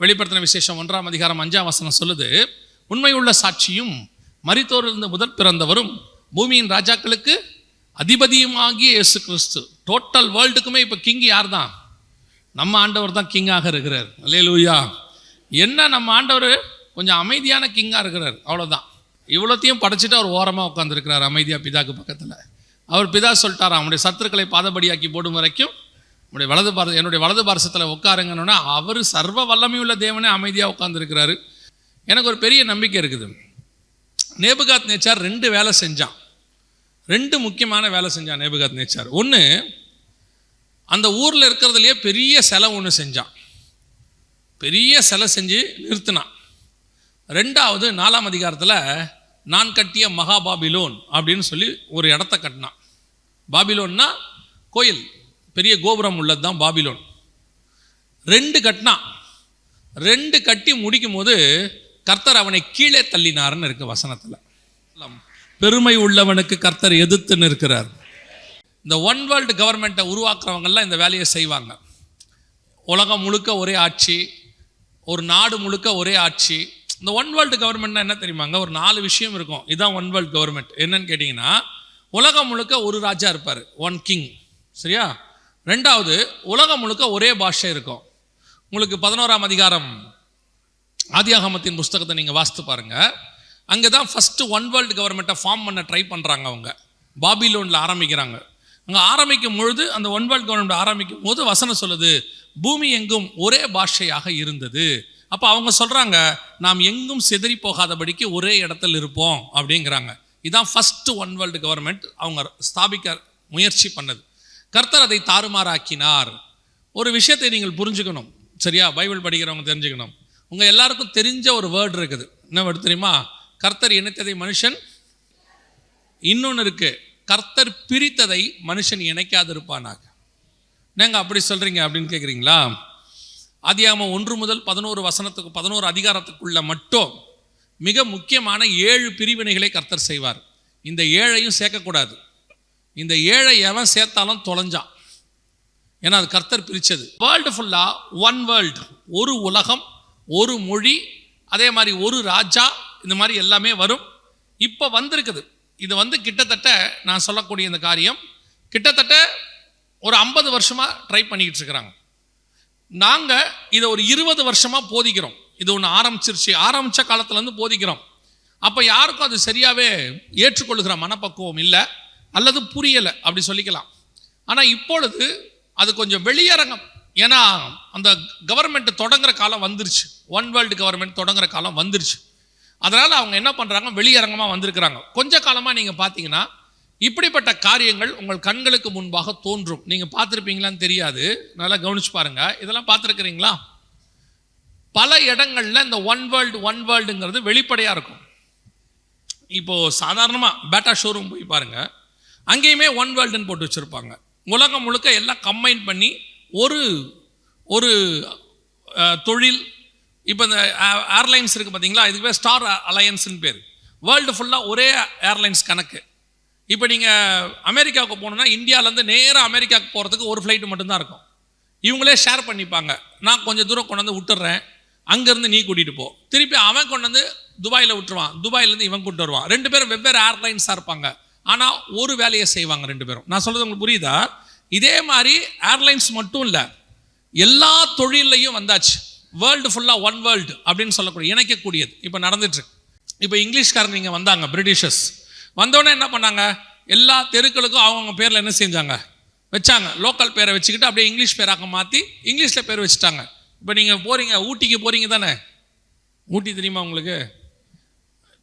வெளிப்படுத்தின விசேஷம் ஒன்றாம் அதிகாரம் அஞ்சாம் வசனம் சொல்லுது உண்மையுள்ள சாட்சியும் மரித்தோரிலிருந்து முதல் பிறந்தவரும் பூமியின் ராஜாக்களுக்கு அதிபதியுமாகிய இயேசு கிறிஸ்து. டோட்டல் வேர்ல்டுக்குமே இப்போ கிங் யார் தான் நம்ம ஆண்டவர் தான் கிங்காக இருக்கிறார். அல்லேலூயா என்ன நம்ம ஆண்டவர்? கொஞ்சம் அமைதியான கிங்காக இருக்கிறார். அவ்வளோதான் இவ்வளோத்தையும் படைச்சிட்டு அவர் ஓரமாக உட்காந்துருக்கிறார் அமைதியாக பிதாக்கு பக்கத்தில். அவர் பிதா சொல்லிட்டார் அவனுடைய சத்துருக்களை பாதபடியாக்கி போடும் வரைக்கும் உடைய வலது பார என்னுடைய வலது பாரசத்தில் உட்காருங்கன்னா அவர் சர்வ வல்லமையுள்ள தேவனே அமைதியாக உட்காந்துருக்கிறாரு எனக்கு ஒரு பெரிய நம்பிக்கை இருக்குது. நேபுகாத் நேச்சார் ரெண்டு வேலை செஞ்சான். ரெண்டு முக்கியமான வேலை செஞ்சான் நேபுகாத் நேச்சார் ஒன்று அந்த ஊரில் இருக்கிறதுலையே பெரிய சிலை ஒன்று செஞ்சான். பெரிய சிலை செஞ்சு நிறுத்தினான். ரெண்டாவது நாலாம் அதிகாரத்தில் நான் கட்டிய மகாபாபிலோன் அப்படின்னு சொல்லி ஒரு இடத்த கட்டினான். பாபிலோன்னா கோயில். பெரிய கோபுரம் உள்ளது தான் பாபிலோன். ரெண்டு கட்டினான் ரெண்டு கட்டி முடிக்கும் போது கர்த்தர் அவனை கீழே தள்ளினார்னு இருக்கு வசனத்தில். பெருமை உள்ளவனுக்கு கர்த்தர் எதிர்த்துன்னு இருக்கிறார். இந்த ஒன் வேர்ல்டு கவர்மெண்ட்டை உருவாக்குறவங்கெல்லாம் இந்த வேலையை செய்வாங்க. உலகம் முழுக்க ஒரே ஆட்சி ஒரு நாடு முழுக்க ஒரே ஆட்சி. இந்த ஒன் வேர்ல்டு கவர்மெண்ட்னா என்ன தெரியுமாங்க? ஒரு நாலு விஷயம் இருக்கும். இதுதான் ஒன் வேர்ல்டு கவர்மெண்ட் என்னன்னு கேட்டிங்கன்னா உலகம் முழுக்க ஒரு ராஜா இருப்பார் ஒன் கிங் சரியா? ரெண்டாவது உலகம் முழுக்க ஒரே பாஷை இருக்கும். உங்களுக்கு பதினோராம் அதிகாரம் ஆதியாகமத்தின் புஸ்தகத்தை நீங்கள் வாசித்து பாருங்கள் அங்கே தான் ஃபஸ்ட்டு ஒன் வேர்ல்டு கவர்மெண்ட்டை ஃபார்ம் பண்ண ட்ரை பண்ணுறாங்க அவங்க. பாபிலோனில் ஆரம்பிக்கிறாங்க. அங்கே ஆரம்பிக்கும் பொழுது அந்த ஒன் வேர்ல்டு கவர்மெண்ட் ஆரம்பிக்கும் போது வசனம் சொல்லுது பூமி எங்கும் ஒரே பாஷையாக இருந்தது. அப்போ அவங்க சொல்கிறாங்க நாம் எங்கும் செதறி போகாதபடிக்கு ஒரே இடத்துல இருப்போம். அப்படிங்கிறாங்க. இதுதான் ஃபஸ்ட்டு ஒன் வேர்ல்டு கவர்மெண்ட் அவங்க ஸ்தாபிக்க முயற்சி பண்ணது. கர்த்தர் அதை தாறுமாறாக்கினார். ஒரு விஷயத்தை நீங்கள் புரிஞ்சுக்கணும். சரியா? பைபிள் படிக்கிறவங்க தெரிஞ்சுக்கணும். உங்கள் எல்லாருக்கும் தெரிஞ்ச ஒரு வேர்டு இருக்குது. என்ன வேர்டு தெரியுமா? கர்த்தர் இணைத்ததை மனுஷன் இன்னொன்று இருக்குது கர்த்தர் பிரித்ததை மனுஷன் இணைக்காதிருப்பானாக. என்னங்க அப்படி சொல்கிறீங்க அப்படின்னு கேட்குறீங்களா ஆதியாகமம் ஒன்று முதல் பதினோரு வசனத்துக்கு பதினோரு அதிகாரத்துக்குள்ள மட்டும் மிக முக்கியமான ஏழு பிரிவினைகளை கர்த்தர் செய்வார். இந்த ஏழையும் சேர்க்கக்கூடாது. இந்த ஏழை எவன் சேர்த்தாலும் தொலைஞ்சான். ஏன்னா அது கர்த்தர் பிரித்தது வேர்ல்டு ஃபுல்லாக ஒன் வேர்ல்டு ஒரு உலகம் ஒரு மொழி அதே மாதிரி ஒரு ராஜா இந்த மாதிரி எல்லாமே வரும். இப்போ வந்திருக்குது. இது வந்து கிட்டத்தட்ட நான் சொல்லக்கூடிய இந்த காரியம் கிட்டத்தட்ட ஒரு ஐம்பது வருஷமாக ட்ரை பண்ணிக்கிட்டு இருக்கிறாங்க. நாங்கள் இதை ஒரு இருபது வருஷமாக போதிக்கிறோம். இது ஒன்று ஆரம்பிச்சிருச்சு. ஆரம்பித்த காலத்துலேருந்து போதிக்கிறோம். அப்போ யாருக்கும் அது சரியாகவே ஏற்றுக்கொள்கிற மனப்பக்குவம் இல்லை. அல்லது புரியலை அப்படி சொல்லிக்கலாம். ஆனால் இப்பொழுது அது கொஞ்சம் வெளியரங்கம். ஏன்னா அந்த கவர்மெண்ட் தொடங்குற காலம் வந்துருச்சு. ஒன் வேர்ல்டு கவர்மெண்ட் தொடங்குற காலம் வந்துருச்சு. அதனால் அவங்க என்ன பண்ணுறாங்க வெளியரங்கமாக வந்திருக்கிறாங்க. கொஞ்ச காலமாக நீங்கள் பார்த்தீங்கன்னா இப்படிப்பட்ட காரியங்கள் உங்கள் கண்களுக்கு முன்பாக தோன்றும். நீங்கள் பார்த்துருப்பீங்களான்னு தெரியாது. நல்லா கவனிச்சு பாருங்கள் இதெல்லாம் பார்த்துருக்குறீங்களா? பல இடங்கள்ல இந்த ஒன் வேர்ல்டு ஒன் வேர்ல்டுங்கிறது வெளிப்படையாக இருக்கும். இப்போது சாதாரணமாக பேட்டா ஷோரூம் போய் பாருங்கள் அங்கேயுமே ஒன் வேர்ல்டுன்னு போட்டு வச்சுருப்பாங்க. உலகம் முழுக்க எல்லாம் கம்பைன் பண்ணி ஒரு ஒரு தொழில் இப்போ இந்த ஏர்லைன்ஸ் இருக்குது பார்த்தீங்களா இதுக்கு பேர் ஸ்டார் அலையன்ஸ்னு பேர். வேர்ல்டு ஃபுல்லாக ஒரே ஏர்லைன்ஸ் கணக்கு. இப்போ நீங்கள் அமெரிக்காவுக்கு போகணுன்னா இந்தியாவிலேருந்து நேராக அமெரிக்காவுக்கு போகிறதுக்கு ஒரு ஃப்ளைட்டு மட்டும்தான் இருக்கும். இவங்களே ஷேர் பண்ணிப்பாங்க. நான் கொஞ்சம் தூரம் கொண்டு வந்து விட்டுறேன். அங்கேருந்து நீ கூட்டிகிட்டு போ. திருப்பி அவன் கொண்டு வந்து துபாயில் விட்டுருவான். துபாயிலேருந்து இவன் கூட்டு வருவான். ரெண்டு பேரும் வெவ்வேறு ஏர்லைன்ஸாக இருப்பாங்க. ஆனால் ஒரு வேலையை செய்வாங்க ரெண்டு பேரும். நான் சொல்கிறது உங்களுக்கு புரியுதா? இதே மாதிரி ஏர்லைன்ஸ் மட்டும் இல்லை எல்லா தொழிலையும் வந்தாச்சு. வேர்ல்டு ஃபுல்லாக ஒன் வேர்ல்டு அப்படின்னு சொல்லக்கூடிய இணைக்கக்கூடியது. இப்போ நடந்துட்டுருக்கு இப்போ இங்கிலீஷ்காரங்க இங்கே வந்தாங்க பிரிட்டிஷர்ஸ் வந்தோடனே என்ன பண்ணாங்க? எல்லா தெருக்களுக்கும் அவங்கவுங்க பேரில் என்ன செஞ்சாங்க? வச்சாங்க. லோக்கல் பேரை வச்சுக்கிட்டு அப்படியே இங்கிலீஷ் பேராக மாற்றி இங்கிலீஷில் பேர் வச்சுட்டாங்க. இப்போ நீங்கள் போகிறீங்க ஊட்டிக்கு போகிறீங்க தானே? ஊட்டி தெரியுமா உங்களுக்கு?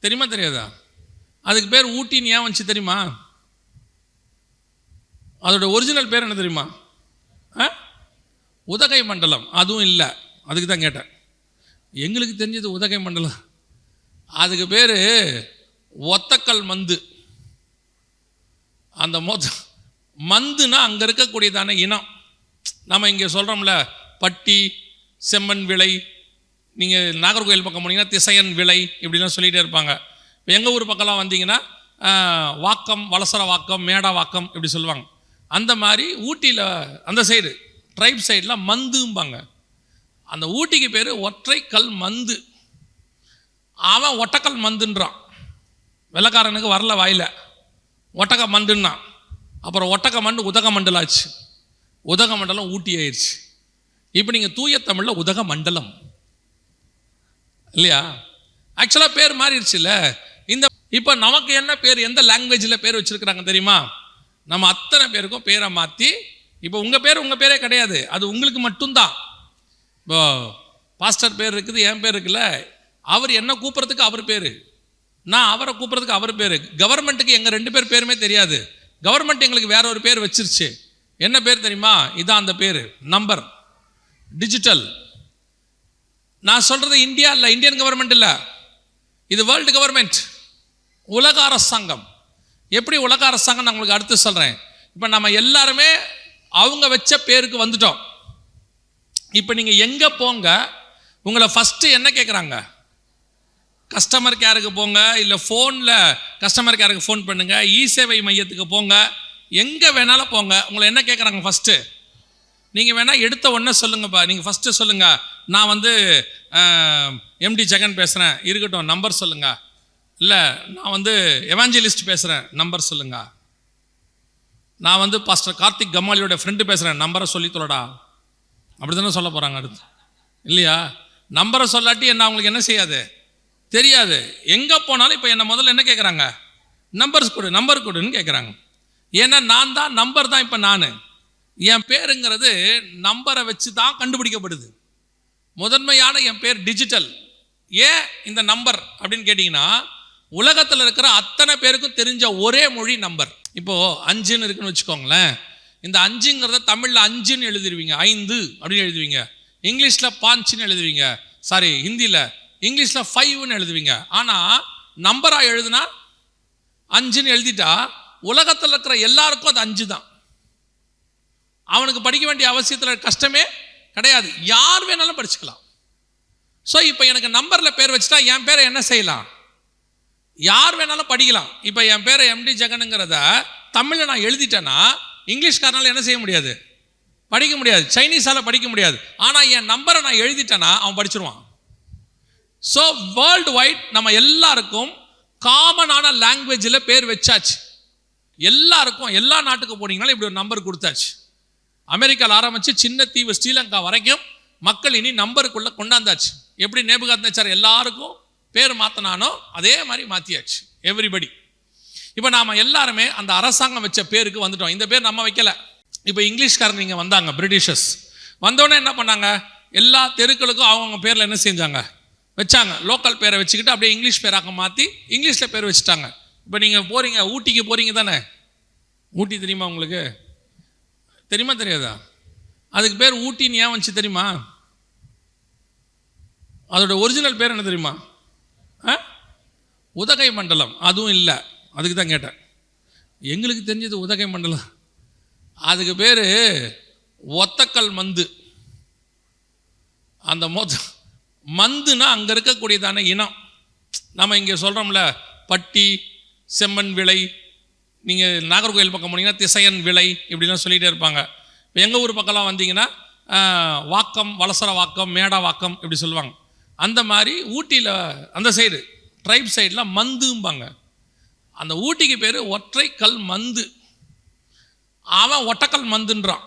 தெரியுமா தெரியாதா? அதுக்கு பேர் ஊட்டின்னு ஏன் வந்துச்சு தெரியுமா? அதோட ஒரிஜினல் பேர் என்ன தெரியுமா? ஆ? உதகை மண்டலம். அதுவும் இல்லை. அதுக்கு தான் கேட்டேன். எங்களுக்கு தெரிஞ்சது உதகை மண்டலம். அதுக்கு பேர் ஒத்தக்கல் மந்து. அந்த மொத்த மந்துனா அங்கே இருக்கக்கூடியதான இனம். நம்ம இங்கே சொல்கிறோம்ல பட்டி செம்மண் விலை நீங்கள் நாகர்கோயில் பக்கம் போனீங்கன்னா திசையன் விலை இப்படிலாம் சொல்லிகிட்டே இருப்பாங்க. இப்போ எங்கள் ஊர் பக்கம்லாம் வந்தீங்கன்னா வாக்கம் வலசர வாக்கம் மேடா வாக்கம் இப்படி சொல்லுவாங்க. அந்த மாதிரி ஊட்டியில் அந்த சைடு ட்ரைப் சைடில் மந்தும்பாங்க. அந்த ஊட்டிக்கு பேர் ஒற்றை கல் மந்து. அவன் ஒட்டக்கல் மந்துன்றான். வெள்ளக்காரனுக்கு வரல வாயில. ஒட்டக்க மண்டுன்னான் அப்புறம் ஒட்டக்க மண்டு உதக மண்டலாச்சு உதக மண்டலம் ஊட்டி ஆயிடுச்சு இப்போ நீங்கள் தூய தமிழில் உதக மண்டலம். இல்லையா? ஆக்சுவலாக பேர் மாறிடுச்சுல்ல. இப்போ நமக்கு என்ன பேர் எந்த லாங்குவேஜில் பேர் வச்சுருக்குறாங்க தெரியுமா? நம்ம அத்தனை பேருக்கும் பேரை மாற்றி இப்போ உங்கள் பேர் உங்கள் பேரே கிடையாது. அது உங்களுக்கு மட்டும்தான். இப்போ பாஸ்டர் பேர் இருக்குது என் பேர் இருக்குல்ல அவர் என்ன கூப்பிட்றதுக்கு அவர் பேர். நான் அவரை கூப்பிட்றதுக்கு அவர் பேர். கவர்மெண்ட்டுக்கு எங்கள் ரெண்டு பேர் பேருமே தெரியாது. கவர்மெண்ட் எங்களுக்கு வேற ஒரு பேர் வச்சிருச்சு. என்ன பேர் தெரியுமா? இதான் அந்த பேர். நம்பர் டிஜிட்டல் நான் சொல்கிறது இந்தியா இல்லை இந்தியன் கவர்மெண்ட் இல்லை. இது வேர்ல்டு கவர்மெண்ட் உலக அரசாங்கம். எப்படி உலக அரசாங்கம்? நான் உங்களுக்கு அடுத்து சொல்கிறேன் இப்போ நம்ம எல்லாருமே அவங்க வச்ச பேருக்கு வந்துட்டோம். இப்போ நீங்கள் எங்கே போங்க? உங்களை ஃபஸ்ட்டு என்ன கேட்குறாங்க கஸ்டமர் கேருக்கு போங்க இல்லை ஃபோனில் கஸ்டமர் கேருக்கு ஃபோன் பண்ணுங்க இ சேவை மையத்துக்கு போங்க எங்கே வேணாலும் போங்க. உங்களை என்ன கேட்குறாங்க ஃபஸ்ட்டு நீங்கள் வேணால் எடுத்த உடனே சொல்லுங்கப்பா. நீங்கள் ஃபஸ்ட்டு சொல்லுங்கள் நான் வந்து எம்டி ஜெகன் பேசுகிறேன் இருக்கட்டும் நம்பர் சொல்லுங்கள் இல்லை நான் வந்து எவாஞ்சலிஸ்ட் பேசுகிறேன் நம்பர் சொல்லுங்கள் நான் வந்து பாஸ்டர் கார்த்திக் கம்மாலியோட ஃப்ரெண்டு பேசுகிறேன் நம்பரை சொல்லி தொலைடா. அப்படி தானே சொல்ல போகிறாங்க அடுத்து. இல்லையா? நம்பரை சொல்லாட்டி என்ன அவங்களுக்கு என்ன செய்யாது? தெரியாது. எங்கே போனாலும் இப்போ என்னை முதல்ல என்ன கேட்குறாங்க நம்பர்ஸ் கொடு நம்பர் கொடுன்னு கேட்குறாங்க ஏன்னா நான் தான் நம்பர் தான் இப்போ நான். என் பேருங்கிறது நம்பரை வச்சு தான் கண்டுபிடிக்கப்படுது. முதன்மையான என் பேர் டிஜிட்டல் ஏன் இந்த நம்பர் அப்படின்னு கேட்டிங்கன்னா உலகத்தில் இருக்கிற அத்தனை பேருக்கும் தெரிஞ்ச ஒரே மொழி நம்பர். இப்போது அஞ்சுன்னு இருக்குன்னு வச்சுக்கோங்களேன். இந்த அஞ்சுங்கிறத தமிழில் அஞ்சுன்னு எழுதிருவீங்க. ஐந்து அப்படின்னு எழுதுவீங்க. இங்கிலீஷில் பாஞ்சுன்னு எழுதுவீங்க. சாரி ஹிந்தியில் இங்கிலீஷில் ஃபைவ்னு எழுதுவீங்க. ஆனால் நம்பராக எழுதுனா அஞ்சுன்னு எழுதிட்டா உலகத்தில் இருக்கிற எல்லாருக்கும் அது அஞ்சு தான் அவனுக்கு படிக்க வேண்டிய அவசியத்தில் கஷ்டமே கிடையாது. யார் வேணாலும் படிச்சுக்கலாம். ஸோ இப்போ எனக்கு நம்பரில் பேர் வச்சுட்டா என் பேரை என்ன செய்யலாம்? யார் வேணாலும் படிக்கலாம். இப்போ என் பேரை எம்டி ஜெகனுங்கிறத தமிழில் நான் எழுதிட்டேன்னா இங்கிலீஷ்காரனால் என்ன செய்ய முடியாது? படிக்க முடியாது. சைனீஸால் படிக்க முடியாது. ஆனால் என் நம்பரை நான் எழுதிட்டேன்னா அவன் படிச்சிருவான். ஸோ வேர்ல்டு வைட் நம்ம எல்லாருக்கும் காமனான லாங்குவேஜில் பேர் வச்சாச்சு. எல்லாருக்கும் எல்லா நாட்டுக்கு போனீங்கனாலும் இப்படி ஒரு நம்பர் கொடுத்தாச்சு. அமெரிக்காவில் ஆரம்பித்து சின்ன தீவு ஸ்ரீலங்கா வரைக்கும் மக்கள் இனி நம்பருக்குள்ளே கொண்டாந்தாச்சு. எப்படி நேபுகாத்னேச்சர் எல்லாருக்கும் பேர் மாற்றினானோ அதே மாதிரி மாற்றியாச்சு எவ்ரிபடி இப்போ நாம் எல்லாருமே அந்த அரசாங்கம் வச்ச பேருக்கு வந்துட்டோம். இந்த பேர் நம்ம வைக்கலை. இப்போ இங்கிலீஷ்காரங்க இங்கே வந்தாங்க பிரிட்டிஷர்ஸ் வந்தோடனே என்ன பண்ணாங்க? எல்லா தெருக்களுக்கும் அவங்கவுங்க பேரில் என்ன செஞ்சாங்க? வச்சாங்க. லோக்கல் பேரை வச்சுக்கிட்டு அப்படியே இங்கிலீஷ் பேராக மாற்றி இங்கிலீஷில் பேர் வச்சுட்டாங்க. இப்போ நீங்கள் போகிறீங்க ஊட்டிக்கு போகிறீங்க தானே? ஊட்டி தெரியுமா உங்களுக்கு? தெரியுமா தெரியாதா? அதுக்கு பேர் ஊட்டின்னு ஏன் வந்துச்சு தெரியுமா? அதோட ஒரிஜினல் பேர் என்ன தெரியுமா? உதகை மண்டலம். அதுவும் இல்லை. அதுக்கு தான் கேட்டேன். எங்களுக்கு தெரிஞ்சது உதகை மண்டலம். அதுக்கு பேர் ஒத்தக்கல் மந்து. அந்த மொத்த மந்துனா அங்கே இருக்கக்கூடியதான இனம். நம்ம இங்கே சொல்கிறோம்ல பட்டி செம்மண் விலை நீங்கள் நாகர்கோயில் பக்கம் போனீங்கன்னா திசையன் விலை இப்படிலாம் சொல்லிகிட்டே இருப்பாங்க. இப்போ எங்கள் ஊர் பக்கம்லாம் வந்தீங்கன்னா வாக்கம் வலசர வாக்கம் மேடா வாக்கம் இப்படி சொல்லுவாங்க. அந்த மாதிரி ஊட்டியில் அந்த சைடு ட்ரைப் சைடில் மந்தும்பாங்க. அந்த ஊட்டிக்கு பேர் ஒற்றை கல் மந்து. அவன் ஒட்டக்கல் மந்துன்றான்.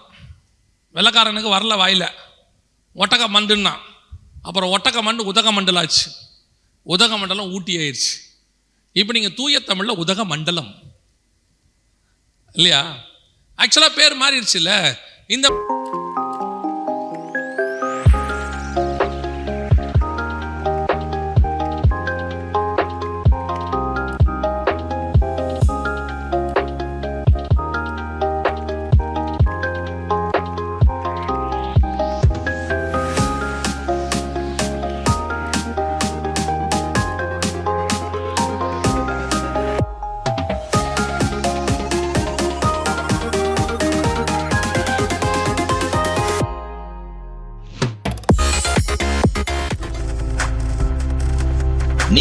வெள்ளக்காரனுக்கு வரல வாயில. ஒட்டக்க மண்டுன்னான் அப்புறம் ஒட்டக்க மண்டு உதக மண்டலாச்சு. உதக மண்டலம் ஊட்டி ஆயிடுச்சு இப்போ நீங்கள் தூய தமிழில் உதக மண்டலம். இல்லையா? ஆக்சுவலாக பேர் மாறிடுச்சுல்ல? இந்த